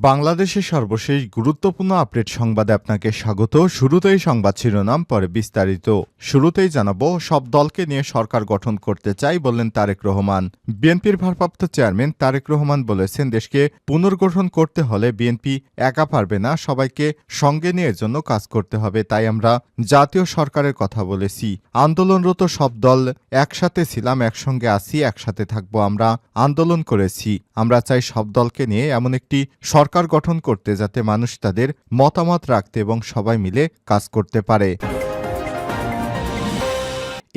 বাংলাদেশের সর্বশেষ গুরুত্বপূর্ণ আপডেট সংবাদে আপনাকে স্বাগত। শুরুতেই সংবাদ শিরোনাম, পরে বিস্তারিত। শুরুতেই জানাব, সব দলকে নিয়ে সরকার গঠন করতে চাই বললেন তারেক রহমান। বিএনপির ভারপ্রাপ্ত চেয়ারম্যান তারেক রহমান বলেছেন, দেশকে পুনর্গঠন করতে হলে বিএনপি একা পারবে না, সবাইকে সঙ্গে নিয়ে জন্য কাজ করতে হবে, তাই আমরা জাতীয় সরকারের কথা বলেছি। আন্দোলনরত সব দল একসাথে ছিলাম, একসঙ্গে আছি, একসাথে থাকব, আমরা আন্দোলন করেছি। আমরা চাই সব দলকে নিয়ে এমন একটি সরকার গঠন করতে যাতে মানুষ তাদের মতামত রাখতে এবং সবাই মিলে কাজ করতে পারে।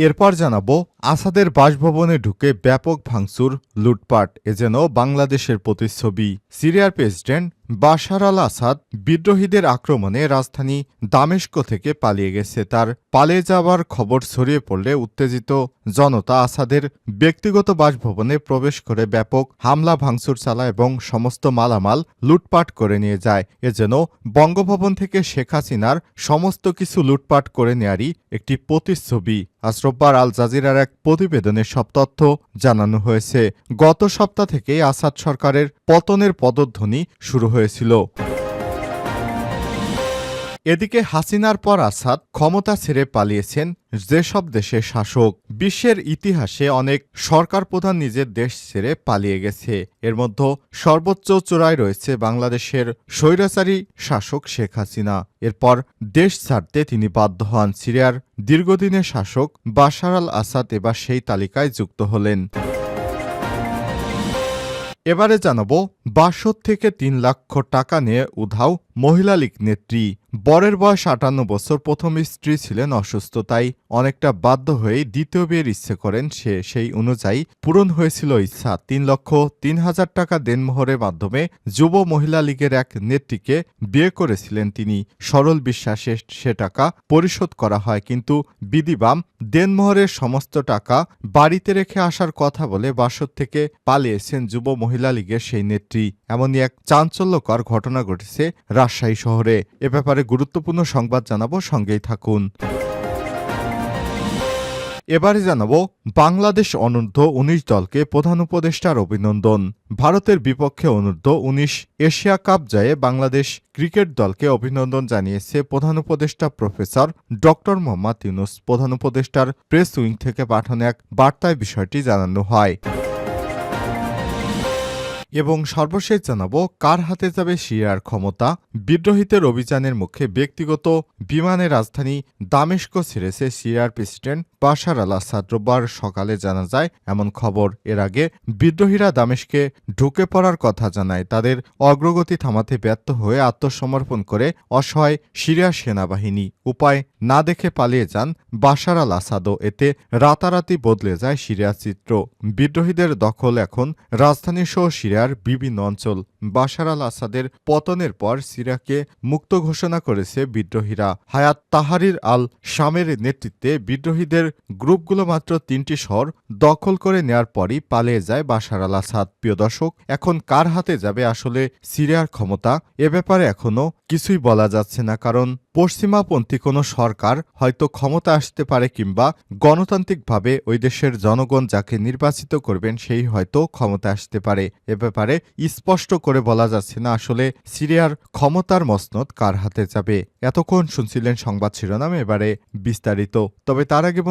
এরপর জানাব, আসাদের বাসভবনে ঢুকে ব্যাপক ভাঙচুর, লুটপাট, এ যেন বাংলাদেশের প্রতিচ্ছবি। সিরিয়ার প্রেসিডেন্ট বাশার আল আসাদ বিদ্রোহীদের আক্রমণে রাজধানী দামেস্ক থেকে পালিয়ে গেছে। তার পালিয়ে যাওয়ার খবর ছড়িয়ে পড়লে উত্তেজিত জনতা আসাদের ব্যক্তিগত বাসভবনে প্রবেশ করে ব্যাপক হামলা, ভাঙচুর চালায় এবং সমস্ত মালামাল লুটপাট করে নিয়ে যায়। এ যেন বঙ্গভবন থেকে শেখ হাসিনার সমস্ত কিছু লুটপাট করে নেয়ারই একটি প্রতিচ্ছবি। আজ রোববার আল জাজিরার এক প্রতিবেদনে সব তথ্য জানানো হয়েছে। গত সপ্তাহ থেকেই আসাদ সরকারের পতনের পদধ্বনি শুরু হয়েছিল। এদিকে হাসিনার পর আসাদ ক্ষমতা ছেড়ে পালিয়েছেন যেসব দেশের শাসক। বিশ্বের ইতিহাসে অনেক সরকার প্রধান নিজের দেশ ছেড়ে পালিয়ে গেছে। এর মধ্যে সর্বোচ্চ চূড়ায় রয়েছে বাংলাদেশের স্বৈরাচারী শাসক শেখ হাসিনা। এরপর দেশ ছাড়তে তিনি বাধ্য হন। সিরিয়ার দীর্ঘদিনের শাসক বাশার আল আসাদ এবার সেই তালিকায় যুক্ত হলেন। এবারে জানাব বাসর থেকে তিন লক্ষ টাকা নিয়ে উধাও মহিলা লীগ নেত্রী বরের বয়স আটান্ন বছর প্রথম স্ত্রী ছিলেন অসুস্থ, তাই অনেকটা বাধ্য হয়ে দ্বিতীয় বিয়ের ইচ্ছে করেন সে। সেই অনুযায়ী পূরণ হয়েছিল ইচ্ছা। তিন লক্ষ তিন হাজার টাকা দেনমোহরের মাধ্যমে যুব মহিলা লীগের এক নেত্রীকে বিয়ে করেছিলেন তিনি। সরল বিশ্বাসে সে টাকা পরিশোধ করা হয়, কিন্তু বিধিবাম দেনমোহরের সমস্ত টাকা বাড়িতে রেখে আসার কথা বলে বাসর থেকে পালিয়েছেন যুব মহিলা লীগের সেই নেত্রী। এমনই এক চাঞ্চল্যকর ঘটনা ঘটেছে রাজশাহী শহরে। এ ব্যাপারে গুরুত্বপূর্ণ সংবাদ জানাব সঙ্গেই থাকুন। এবারে জানাব, বাংলাদেশ অনূর্ধ্ব উনিশ দলকে প্রধান উপদেষ্টার অভিনন্দন। ভারতের বিপক্ষে অনূর্ধ্ব উনিশ এশিয়া কাপ জয়ে বাংলাদেশ ক্রিকেট দলকে অভিনন্দন জানিয়েছে প্রধান উপদেষ্টা প্রফেসর ড মোহাম্মদ ইউনুস। প্রধান উপদেষ্টার প্রেস উইং থেকে পাঠানো এক বার্তায় বিষয়টি জানানো হয়। এবং সর্বশেষ জানাব, কার হাতে যাবে সিরিয়ার ক্ষমতা? বিদ্রোহীদের অভিযানের মুখে ব্যক্তিগত বিমানে রাজধানী দামেস্ক ছেড়েছে সিরিয়ার প্রেসিডেন্ট বাশার আল আসাদ রোববার সকালে জানা যায়, এমন খবর। এর আগে বিদ্রোহীরা দামেশকে ঢুকে পড়ার কথা জানায়। তাদের অগ্রগতি থামাতে ব্যর্থ হয়ে আত্মসমর্পণ করে অসহায় সিরিয়া সেনাবাহিনী। উপায় না দেখে পালিয়ে যান বাশার আল আসাদও। এতে রাতারাতি বদলে যায় সিরিয়া চিত্র। বিদ্রোহীদের দখল এখন রাজধানী সহ সিরিয়ার বিভিন্ন অঞ্চল। বাশার আল আসাদের পতনের পর সিরিয়াকে মুক্ত ঘোষণা করেছে বিদ্রোহীরা। হায়াত তাহারির আল শামের নেতৃত্বে বিদ্রোহীদের গ্রুপগুলো মাত্র তিনটি শহর দখল করে নেয়ার পরই পালিয়ে যায় বাশার আল আসাদ। প্রিয় দর্শক, এখন কার হাতে যাবে আসলে সিরিয়ার ক্ষমতা? এ ব্যাপারে এখনও কিছুই বলা যাচ্ছে না, কারণ পশ্চিমাপন্থী কোনো সরকার হয়তো ক্ষমতা আসতে পারে কিংবা গণতান্ত্রিকভাবে ওই দেশের জনগণ যাকে নির্বাচিত করবেন সেই হয়তো ক্ষমতা আসতে পারে। এ ব্যাপারে স্পষ্ট করে বলা যাচ্ছে না আসলে সিরিয়ার ক্ষমতার মসনদ কার হাতে যাবে। এতক্ষণ শুনছিলেন সংবাদ শিরোনাম, এবারে বিস্তারিত। তবে তার আগে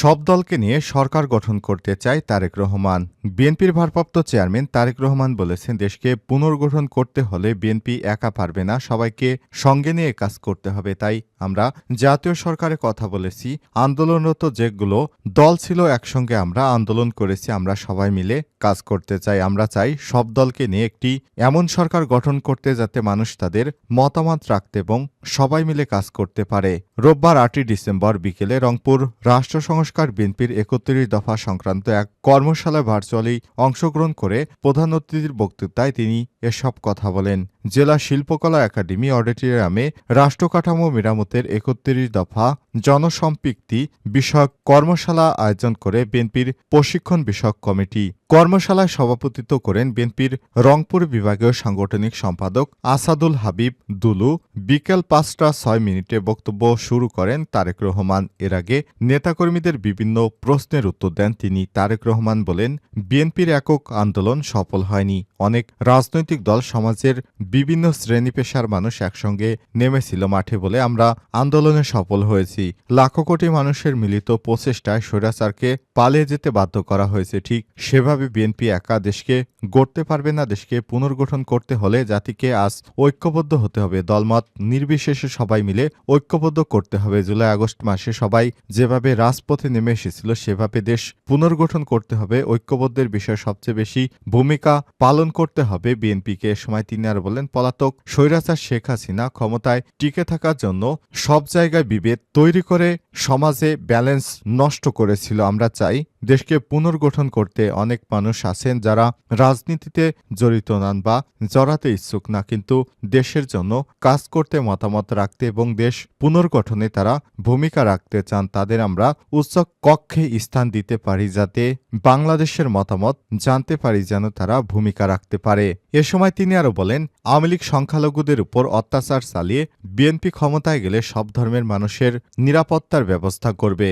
সব দলকে নিয়ে সরকার গঠন করতে চায় তারেক রহমান। বিএনপির ভারপ্রাপ্ত চেয়ারম্যান তারেক রহমান বলেছেন, দেশকে পুনর্গঠন করতে হলে বিএনপি একা পারবে না, সবাইকে সঙ্গে নিয়ে কাজ করতে হবে। তাই আমরা জাতীয় সরকারে কথা বলেছি, আন্দোলনরত যেগুলো দল ছিল একসঙ্গে আমরা আন্দোলন করেছি, আমরা সবাই মিলে কাজ করতে চাই। আমরা চাই সব দলকে নিয়ে একটি এমন সরকার গঠন করতে যাতে মানুষ তাদের মতামত রাখতে এবং সবাই মিলে কাজ করতে পারে। রোববার আটই ডিসেম্বর বিকেলে রংপুর রাষ্ট্র সংস্কার বিএনপির একত্রিশ দফা সংক্রান্ত এক কর্মশালায় ভার্চুয়ালি অংশগ্রহণ করে প্রধান অতিথির বক্তৃতায় তিনি এসব কথা বলেন। জেলা শিল্পকলা একাডেমি অডিটোরিয়ামে রাষ্ট্রকাঠামো মেরামতের একত্রিশ দফা জনসম্পৃক্তি বিষয়ক কর্মশালা আয়োজন করে বিএনপির প্রশিক্ষণ বিষয়ক কমিটি। কর্মশালায় সভাপতিত্ব করেন বিএনপির রংপুর বিভাগীয় সাংগঠনিক সম্পাদক আসাদুল হাবিব দুলু। বিকেল পাঁচটা ছয় মিনিটে বক্তব্য শুরু করেন তারেক রহমান। এর আগে নেতাকর্মীদের বিভিন্ন প্রশ্নের উত্তর দেন তিনি। তারেক রহমান বলেন, বিএনপির একক আন্দোলন সফল হয়নি। অনেক রাজনৈতিক দল সমাজের বিভিন্ন শ্রেণি পেশার মানুষ একসঙ্গে নেমেছিল মাঠে বলে আমরা আন্দোলনে সফল হয়েছি। লাখো কোটি মানুষের মিলিত প্রচেষ্টায় স্বৈরাচারকে পালিয়ে যেতে বাধ্য করা হয়েছে। ঠিক সেভাবে বিএনপি একা দেশকে গড়তে পারবে না, দেশকে পুনর্গঠন করতে হলে জাতিকে আজ ঐক্যবদ্ধ হতে হবে। দলমত নির্বিশেষে সবাই মিলে ঐক্যবদ্ধ করতে হবে। জুলাই আগস্ট মাসে সবাই যেভাবে রাজপথে নেমে এসেছিল, সেভাবে দেশ পুনর্গঠন করতে হবে। ঐক্যবদ্ধের বিষয়ে সবচেয়ে বেশি ভূমিকা পালন করতে হবে বিএনপিকে এ সময় তিনি আর বলেন পলাতক স্বৈরাচার শেখ হাসিনা ক্ষমতায় টিকে থাকার জন্য সব জায়গায় বিভেদ তৈরি করে সমাজে ব্যালেন্স নষ্ট করেছিল। আমরা চাই দেশকে পুনর্গঠন করতে অনেক মানুষ আছেন যারা রাজনীতিতে জড়িত নন বা জড়াতে ইচ্ছুক না, কিন্তু দেশের জন্য কাজ করতে মতামত রাখতে এবং দেশ পুনর্গঠনে তারা ভূমিকা রাখতে চান, তাদের আমরা উচ্চ কক্ষে স্থান দিতে পারি যাতে বাংলাদেশের মতামত জানতে পারি যেন তারা ভূমিকা রাখতে পারে। এ সময় তিনি আরও বলেন, আওয়ামী লীগ সংখ্যালঘুদের উপর অত্যাচার চালিয়ে বিএনপি ক্ষমতায় গেলে সব ধর্মের মানুষের নিরাপত্তার ব্যবস্থা করবে।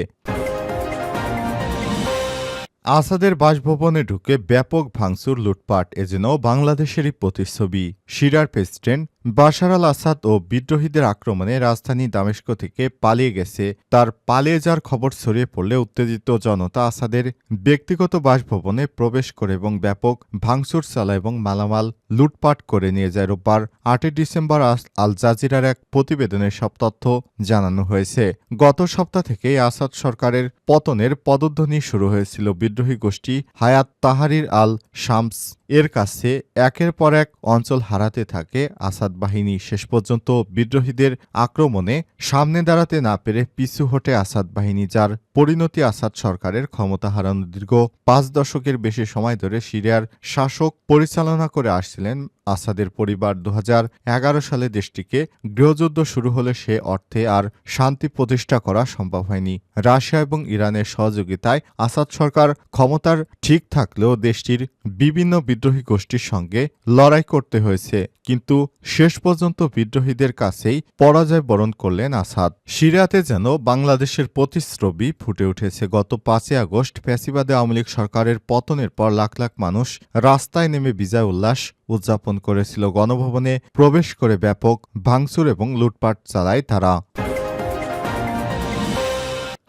আসাদের বাসভবনে ঢুকে ব্যাপক ভাঙচুর লুটপাট এ যেন বাংলাদেশেরই প্রতিচ্ছবি। শিরার প্রেসিডেন্ট বাশার আল আসাদ ও বিদ্রোহীদের আক্রমণে রাজধানী দামেস্ক থেকে পালিয়ে গেছে। তার পালিয়ে যাওয়ার খবর ছড়িয়ে পড়লে উত্তেজিত জনতা আসাদের ব্যক্তিগত বাসভবনে প্রবেশ করে এবং ব্যাপক ভাঙচুর চালায় এবং মালামাল লুটপাট করে নিয়ে যায়। রোববার আটই ডিসেম্বর আল জাজিরার এক প্রতিবেদনে সব তথ্য জানানো হয়েছে। গত সপ্তাহ থেকে আসাদ সরকারের পতনের পদধ্বনি শুরু হয়েছিল। বিদ্রোহী গোষ্ঠী হায়াত তাহারির আল শামস এর কাছে একের পর এক অঞ্চল হারাতে থাকে আসাদ বাহিনী। শেষ পর্যন্ত বিদ্রোহীদের আক্রমণে সামনে দাঁড়াতে না পেরে পিছু হটে আসাদ বাহিনী, যার পরিণতি আসাদ সরকারের ক্ষমতা হারানো দীর্ঘ পাঁচ দশকের বেশি সময় ধরে সিরিয়ার শাসক পরিচালনা করে আসছিলেন আসাদের পরিবার দু হাজার এগারো সালে দেশটিকে গৃহযুদ্ধ শুরু হলে সে অর্থে আর শান্তি প্রতিষ্ঠা করা সম্ভব হয়নি। রাশিয়া এবং ইরানের সহযোগিতায় আসাদ সরকার ক্ষমতার ঠিক থাকলেও দেশটির বিভিন্ন বিদ্রোহী গোষ্ঠীর সঙ্গে লড়াই করতে হয়েছে। কিন্তু শেষ পর্যন্ত বিদ্রোহীদের কাছেই পরাজয় বরণ করলেন আসাদ। সিরিয়াতে যেন বাংলাদেশের প্রতিশ্রবী ফুটে উঠেছে। গত পাঁচই আগস্ট ফ্যাসিবাদে আওয়ামী লীগ সরকারের পতনের পর লাখ লাখ মানুষ রাস্তায় নেমে বিজয় উল্লাস উদযাপন করেছিল। গণভবনে প্রবেশ করে ব্যাপক ভাঙচুর এবং লুটপাট চালায় তারা।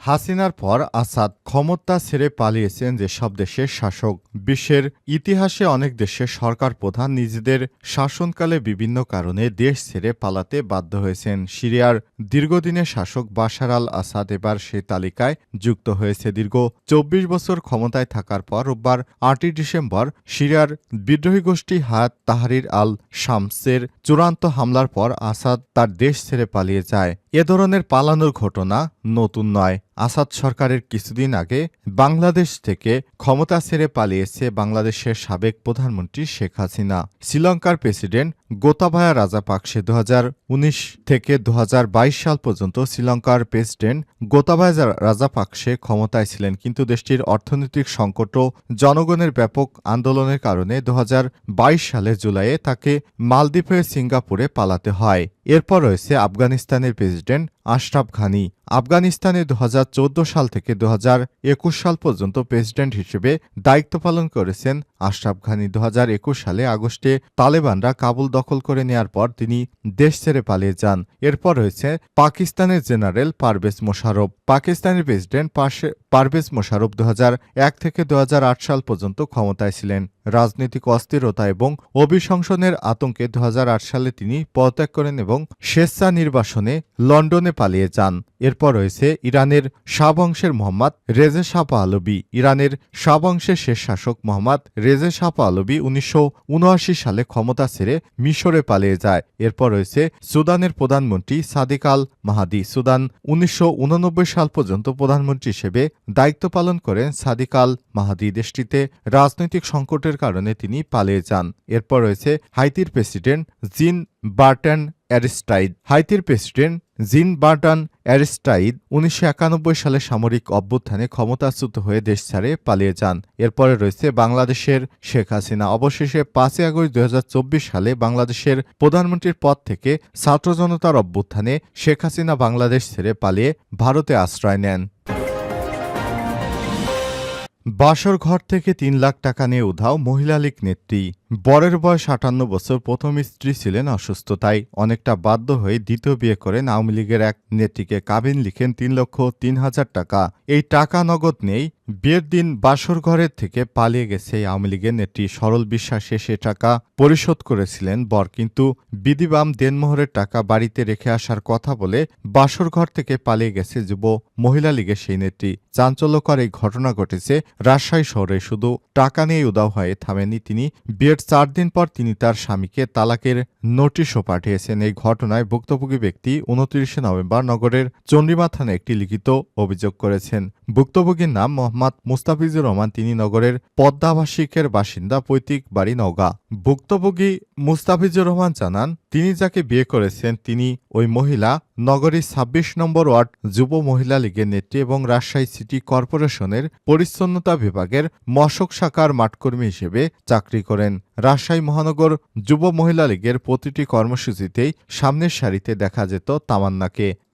হাসিনার পর আসাদ ক্ষমতা ছেড়ে পালিয়েছেন যেসব দেশের শাসক। বিশ্বের ইতিহাসে অনেক দেশের সরকার প্রধান নিজেদের শাসনকালে বিভিন্ন কারণে দেশ ছেড়ে পালাতে বাধ্য হয়েছেন। সিরিয়ার দীর্ঘদিনের শাসক বাশার আল আসাদ এবার সেই তালিকায় যুক্ত হয়েছে। দীর্ঘ চব্বিশ বছর ক্ষমতায় থাকার পর রোববার আটই ডিসেম্বর সিরিয়ার বিদ্রোহী গোষ্ঠী হায়াত তাহারির আল শামসের চূড়ান্ত হামলার পর আসাদ তার দেশ ছেড়ে পালিয়ে যায়। এ ধরনের পালানোর ঘটনা নতুন নয়। আসাদ সরকারের কিছুদিন আগে বাংলাদেশ থেকে ক্ষমতা ছেড়ে পালিয়েছে বাংলাদেশের সাবেক প্রধানমন্ত্রী শেখ হাসিনা। শ্রীলঙ্কার প্রেসিডেন্ট গোতাবায়া রাজাপাকসে দু থেকে দু হাজার বাইশ সাল পর্যন্ত শ্রীলঙ্কার প্রেসিডেন্ট গোতাবায়া রাজাপাকসে ক্ষমতায় ছিলেন। কিন্তু দেশটির অর্থনৈতিক সংকট ও জনগণের ব্যাপক আন্দোলনের কারণে দু হাজার বাইশ সালে জুলাইয়ে তাকে মালদ্বীপের সিঙ্গাপুরে পালাতে হয়। এরপর রয়েছে আফগানিস্তানের প্রেসিডেন্ট আশরাফ ঘানি আফগানিস্তানে দু হাজার চৌদ্দ সাল থেকে দু হাজার একুশ সাল পর্যন্ত প্রেসিডেন্ট হিসেবে দায়িত্ব পালন করেছেন আশরাফ ঘানি দু হাজার একুশ সালে আগস্টে তালেবানরা কাবুল দখল করে নেয়ার পর তিনি দেশ ছেড়ে পালিয়ে যান। এরপর রয়েছে পাকিস্তানের জেনারেল পারভেজ মোশারফ পাকিস্তানের প্রেসিডেন্ট পারভেজ মোশারফ দু থেকে দু সাল পর্যন্ত ক্ষমতায় ছিলেন। রাজনৈতিক অস্থিরতা এবং অভিশংসনের আতঙ্কে দু হাজার আট সালে তিনি পদত্যাগ করেন এবং স্বেচ্ছা নির্বাসনে লন্ডনে পালিয়ে যান। এরপর রয়েছে ইরানের শাহ বংশের মোহাম্মদ রেজে শাহ পাহলবি ইরানের শাহ বংশের শেষ শাসক মোহাম্মদ রেজা রেজে শাহ পাহলবি উনিশশো সালে ক্ষমতা ছেড়ে মিশরে পালিয়ে যায়। এরপর রয়েছে সুদানের প্রধানমন্ত্রী সাদিক আল মাহাদি। সুদান উনিশশো সাল পর্যন্ত প্রধানমন্ত্রী হিসেবে দায়িত্ব পালন করেন সাদিক আল মাহাদি দেশটিতে। রাজনৈতিক সংকটের কারণে তিনি পালিয়ে যান। এরপর রয়েছে হাইতির প্রেসিডেন্ট জিন বার্টন অ্যারিস্টাইড। হাইতির প্রেসিডেন্ট জিন বার্টন অ্যারিস্টাইড উনিশশো একানব্বই সালে সামরিক অভ্যুত্থানে ক্ষমতাচ্যুত হয়ে দেশ ছাড়ে পালিয়ে যান। এরপরে রয়েছে বাংলাদেশের শেখ হাসিনা। অবশেষে পাঁচই আগস্ট দু হাজার চব্বিশ সালে বাংলাদেশের প্রধানমন্ত্রীর পদ থেকে ছাত্র জনতার অভ্যুত্থানে শেখ হাসিনা বাংলাদেশ ছেড়ে পালিয়ে ভারতে আশ্রয় নেন। বাসর ঘর থেকে তিন লাখ টাকা নিয়ে উধাও মহিলা লীগ নেত্রী। বরের বয়স আটান্ন বছর প্রথম স্ত্রী ছিলেন অসুস্থতায় অনেকটা বাধ্য হয়ে দ্বিতীয় বিয়ে করেন আওয়ামী লীগের এক নেত্রীকে। কাবিন লিখেন তিন লক্ষ তিন হাজার টাকা। এই টাকা নগদ নেই, বিয়ের দিন বাসর ঘরের থেকে পালিয়ে গেছে আওয়ামী লীগের নেত্রী। সরল বিশ্বাসে সে টাকা পরিশোধ করেছিলেন বর, কিন্তু বিধিবাম দেনমোহরের টাকা বাড়িতে রেখে আসার কথা বলে বাসর ঘর থেকে পালিয়ে গেছে যুব মহিলা লীগের সেই নেত্রী। চাঞ্চল্যকর এই ঘটনা ঘটেছে রাজশাহী শহরে। শুধু টাকা নিয়ে উদাও হয়ে থামেনি তিনি বিয়ের চার দিন পর তিনি তার স্বামীকে তালাকের নোটিশও পাঠিয়েছেন। এই ঘটনায় ভুক্তভোগী ব্যক্তি উনত্রিশে নভেম্বর নগরের চন্ডিমা থানায় একটি লিখিত অভিযোগ করেছেন। ভুক্তভোগীর নাম মোহাম্মদ মুস্তাফিজুর রহমান, তিনি নগরের পদ্মাবাসিকের বাসিন্দা, পৈতৃক বাড়ি নওগাঁ। ভুক্তভোগী মুস্তাফিজুর রহমান জানান, তিনি যাকে বিয়ে করেছেন, তিনি ওই মহিলা নগরীর ছাব্বিশ নম্বর ওয়ার্ড যুব মহিলা লীগের নেত্রী এবং রাজশাহী সিটি কর্পোরেশনের পরিচ্ছন্নতা বিভাগের মশক শাখার মাঠকর্মী হিসেবে চাকরি করেন। রাজশাহী মহানগর যুব মহিলা লীগের প্রতিটি কর্মসূচিতেই সামনের সারিতে দেখা যেত তামান্নাকে।